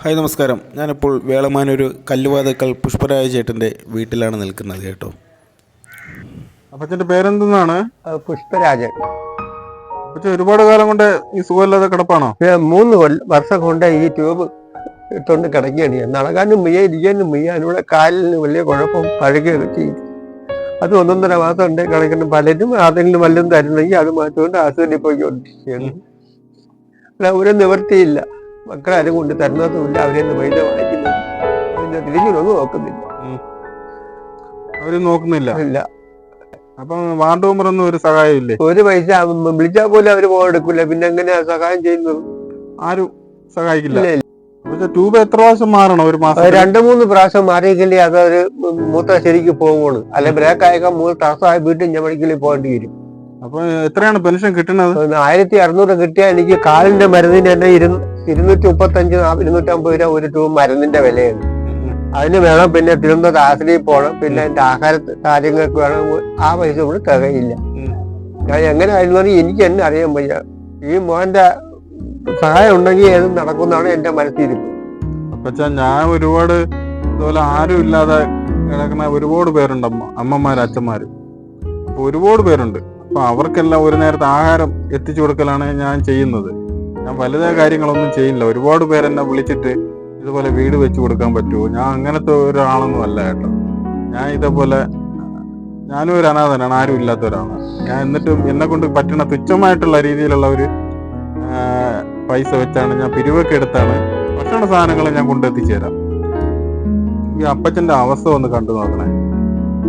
Hi നമസ്കാരം. ഞാനിപ്പോൾ വേളമാനൊരു കല്ലുവാതക്കൽ പുഷ്പരാജ ചേട്ടന്റെ വീട്ടിലാണ് നിൽക്കുന്നത് കേട്ടോ. അപ്പച്ചന്റെ പേരെന്തെന്നാണ്? പുഷ്പരാജൻ. അപ്പച്ചൻ ഒരുപാട് കാലം കൊണ്ട് ഈ സുഖമില്ലാതെ കിടപ്പാണോ? മൂന്ന് കൊല്ല- വർഷം കൊണ്ട് ഈ ട്യൂബ് ഇട്ടുകൊണ്ട് കിടക്കുകയാണ്. ഞാൻ നടക്കാനും വയ്യ ഇരിക്കാനും വയ്യ. ഇവിടെ കാലിന് വലിയ കുഴപ്പം പഴകുകയൊക്കെ ചെയ്യും അത് ഒന്നൊന്നര മാസം ഉണ്ട് കിടക്കുന്ന. പലരും ആരെങ്കിലും വല്ലതും തരുന്നെങ്കിൽ അത് മാറ്റുകൊണ്ട് ആശുപത്രിയിൽ പോയിക്കൊണ്ടിരിക്കുകയാണ്. അല്ല ഒരു നിവൃത്തിയില്ല. മക്കളാരും കൊണ്ട് തരുന്നതുമില്ല അവരെന്ന് പൈസ വാങ്ങിക്കുന്നു അതിന്റെ തിരിഞ്ഞൊന്നും നോക്കുന്നില്ല. അവർ നോക്കുന്നില്ല. ഇല്ല. അപ്പം വാർഡ് മെമ്പറൊന്നും ഒരു സഹായം ഇല്ലേ ഒരു പൈസ വിളിച്ചാൽ പോലും അവർ പോകെടുക്കില്ല പിന്നെ എങ്ങനെ സഹായം ചെയ്യുന്നത്? ആരും സഹായിക്കില്ല. ട്യൂബ് എത്ര പ്രാവശ്യം മാറണം? ഒരു മാസം രണ്ട് മൂന്ന് പ്രാവശ്യം മാറിയെങ്കിലേ അതൊരു മൂത്ത ശരിക്ക് പോകുള്ളൂ അല്ലെ ബ്രേക്ക് ആയേക്കാൻ മൂന്ന് തടസ്സമായി വീണ്ടും ഞമ്മളിക്കലിൽ പോകേണ്ടി വരും. അപ്പൊ എത്രയാണ് പെൻഷൻ കിട്ടുന്നത്? ആയിരത്തി അറുന്നൂറ് കിട്ടിയാൽ എനിക്ക് കാലിന്റെ മരുന്നിന് തന്നെ ഇരുന്ന് ഇരുന്നൂറ്റി മുപ്പത്തഞ്ച് ഇരുന്നൂറ്റമ്പത് രൂപ ഒരു ട്യൂബ് മരുന്നിന്റെ വിലയാണ്. അതിന് വേണം പിന്നെ തിരുവനന്തപുരത്ത് ആശ്രയിൽ പോകണം. പിന്നെ എന്റെ ആഹാര കാര്യങ്ങൾക്ക് വേണം. ആ പൈസ കൂടെ തികയില്ല. ഞാൻ എങ്ങനെ ആയിരുന്നു എനിക്ക് തന്നെ അറിയാൻ വയ്യ. ഈ മോന്റെ സഹായം ഉണ്ടെങ്കിൽ ഏതും നടക്കുന്നതാണ് എന്റെ മനസ്സിരിപ്പ് അപ്പച്ച ഞാൻ ഒരുപാട് ഇതുപോലെ ആരും ഇല്ലാതെ കിടക്കുന്ന ഒരുപാട് പേരുണ്ട് അമ്മ അമ്മമാര് അച്ഛന്മാര്. ഒരുപാട് പേരുണ്ട്. അപ്പൊ അവർക്കെല്ലാം ഒരു നേരത്തെ ആഹാരം എത്തിച്ചു കൊടുക്കലാണ് ഞാൻ ചെയ്യുന്നത്. ഞാൻ വലുതായ കാര്യങ്ങളൊന്നും ചെയ്യില്ല ഒരുപാട് പേരെന്നെ വിളിച്ചിട്ട് ഇതുപോലെ വീട് വെച്ച് കൊടുക്കാൻ പറ്റുമോ? ഞാൻ അങ്ങനത്തെ ഒരാളൊന്നും അല്ല കേട്ടോ. ഞാൻ ഇതേപോലെ ഞാനും ഒരു അനാഥനാണ് ആരും ഇല്ലാത്ത ഒരാളാണ് ഞാൻ എന്നിട്ടും എന്നെ കൊണ്ട് പറ്റുന്ന തുച്ഛമായിട്ടുള്ള രീതിയിലുള്ള ഒരു പൈസ വെച്ചാണ് ഞാൻ പിരിവൊക്കെ എടുത്താണ് ഭക്ഷണ സാധനങ്ങൾ ഞാൻ കൊണ്ടെത്തിച്ചേരാം. ഈ അപ്പച്ചന്റെ അവസ്ഥ ഒന്ന് കണ്ടു നോക്കണേ.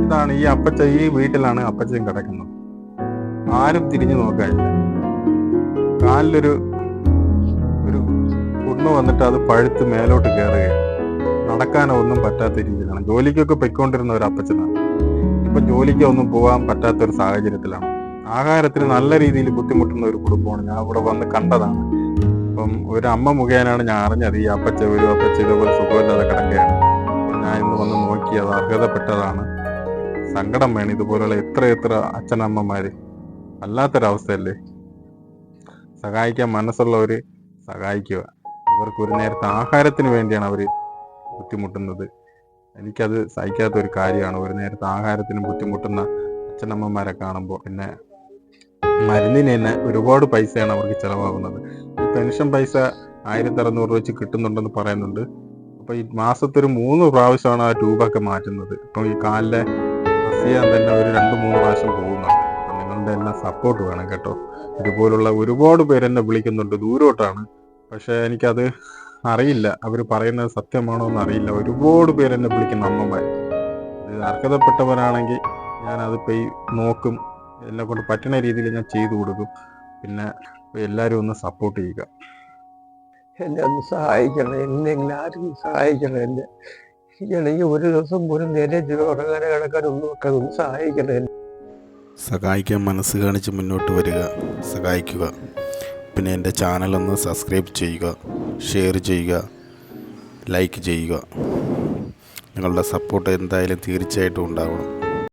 ഇതാണ് ഈ അപ്പച്ച ഈ വീട്ടിലാണ് അപ്പച്ചൻ കിടക്കുന്നത്. ആരും തിരിഞ്ഞു നോക്കാനില്ല. കാലിലൊരു ഒരു കുണ്ണു വന്നിട്ട് അത് പഴുത്ത് മേലോട്ട് കയറുകയാണ് നടക്കാനോ ഒന്നും പറ്റാത്ത രീതിയിലാണ്. ജോലിക്കൊക്കെ പൊയ്ക്കൊണ്ടിരുന്ന ഒരു അപ്പച്ചനാണ്. ഇപ്പൊ ജോലിക്കൊന്നും പോകാൻ പറ്റാത്ത ഒരു സാഹചര്യത്തിലാണ്. ആഹാരത്തിന് നല്ല രീതിയിൽ ബുദ്ധിമുട്ടുന്ന ഒരു കുടുംബമാണ് ഞാൻ ഇവിടെ വന്ന് കണ്ടതാണ്. അപ്പം ഒരു അമ്മ മുഖേനയാണ് ഞാൻ അറിഞ്ഞത് ഈ അപ്പച്ച ഒരു അപ്പച്ച ഇതേപോലെ സുഖമില്ലാതെ കിടക്കുകയാണ്. ഞാൻ ഇന്ന് വന്ന് നോക്കി അത് അർഹതപ്പെട്ടതാണ്. സങ്കടം വേണം ഇതുപോലുള്ള എത്ര എത്ര അച്ഛനമ്മമാര് വല്ലാത്തൊരവസ്ഥയല്ലേ സഹായിക്കാൻ മനസ്സുള്ളവര് സഹായിക്കുക. ഇവർക്ക് ഒരു നേരത്തെ ആഹാരത്തിന് വേണ്ടിയാണ് അവർ ബുദ്ധിമുട്ടുന്നത്. എനിക്കത് സഹിക്കാത്ത ഒരു കാര്യമാണ്. ഒരു നേരത്തെ ആഹാരത്തിന് ബുദ്ധിമുട്ടുന്ന അച്ഛനമ്മമാരെ കാണുമ്പോൾ പിന്നെ മരുന്നിന് തന്നെ ഒരുപാട് പൈസയാണ് അവർക്ക് ചിലവാകുന്നത്. ഈ പെൻഷൻ പൈസ ആയിരത്തി അറുന്നൂറ് വെച്ച് കിട്ടുന്നുണ്ടെന്ന് പറയുന്നുണ്ട്. അപ്പൊ ഈ മാസത്തൊരു മൂന്ന് പ്രാവശ്യമാണ് ആ ട്യൂബൊക്കെ മാറ്റുന്നത്. ഇപ്പം ഈ കാലിലെ ചെയ്യാൻ തന്നെ ഒരു രണ്ട് മൂന്ന് പ്രാവശ്യം പോകുന്നുണ്ട്. അപ്പം നിങ്ങളുടെ സപ്പോർട്ട് വേണം കേട്ടോ. ഇതുപോലുള്ള ഒരുപാട് പേര് എന്നെ വിളിക്കുന്നുണ്ട് ദൂരോട്ടാണ്. പക്ഷെ എനിക്കത് അറിയില്ല. അവർ പറയുന്നത് സത്യമാണോ എന്ന് അറിയില്ല. ഒരുപാട് പേര് എന്നെ വിളിക്കുന്ന അമ്മമാർ ഇത് അർഹതപ്പെട്ടവരാണെങ്കിൽ ഞാനത് പോയി നോക്കും. എന്നെ കൊണ്ട് പറ്റുന്ന രീതിയിൽ ഞാൻ ചെയ്തു കൊടുക്കും. പിന്നെ എല്ലാവരും ഒന്ന് സപ്പോർട്ട് ചെയ്യുക. എന്നെ ഒന്ന് സഹായിക്കണം. എന്നെങ്കിലും ആരും സഹായിക്കണം. എന്നെ എനിക്കാണെങ്കിൽ ഒരു ദിവസം പോലും നേരെ ഉറങ്ങാനെ കിടക്കാനൊന്നും ഒക്കെ ഒന്ന് സഹായിക്കണം. എന്നെ സഹായിക്കാൻ മനസ്സ് കാണിച്ച് മുന്നോട്ട് വരിക സഹായിക്കുക. പിന്നെ എന്റെ ചാനലൊന്ന് സബ്സ്ക്രൈബ് ചെയ്യുക ഷെയർ ചെയ്യുക ലൈക്ക് ചെയ്യുക. നിങ്ങളുടെ സപ്പോർട്ട് എന്തായാലും തീർച്ചയായിട്ടും ഉണ്ടാവണം.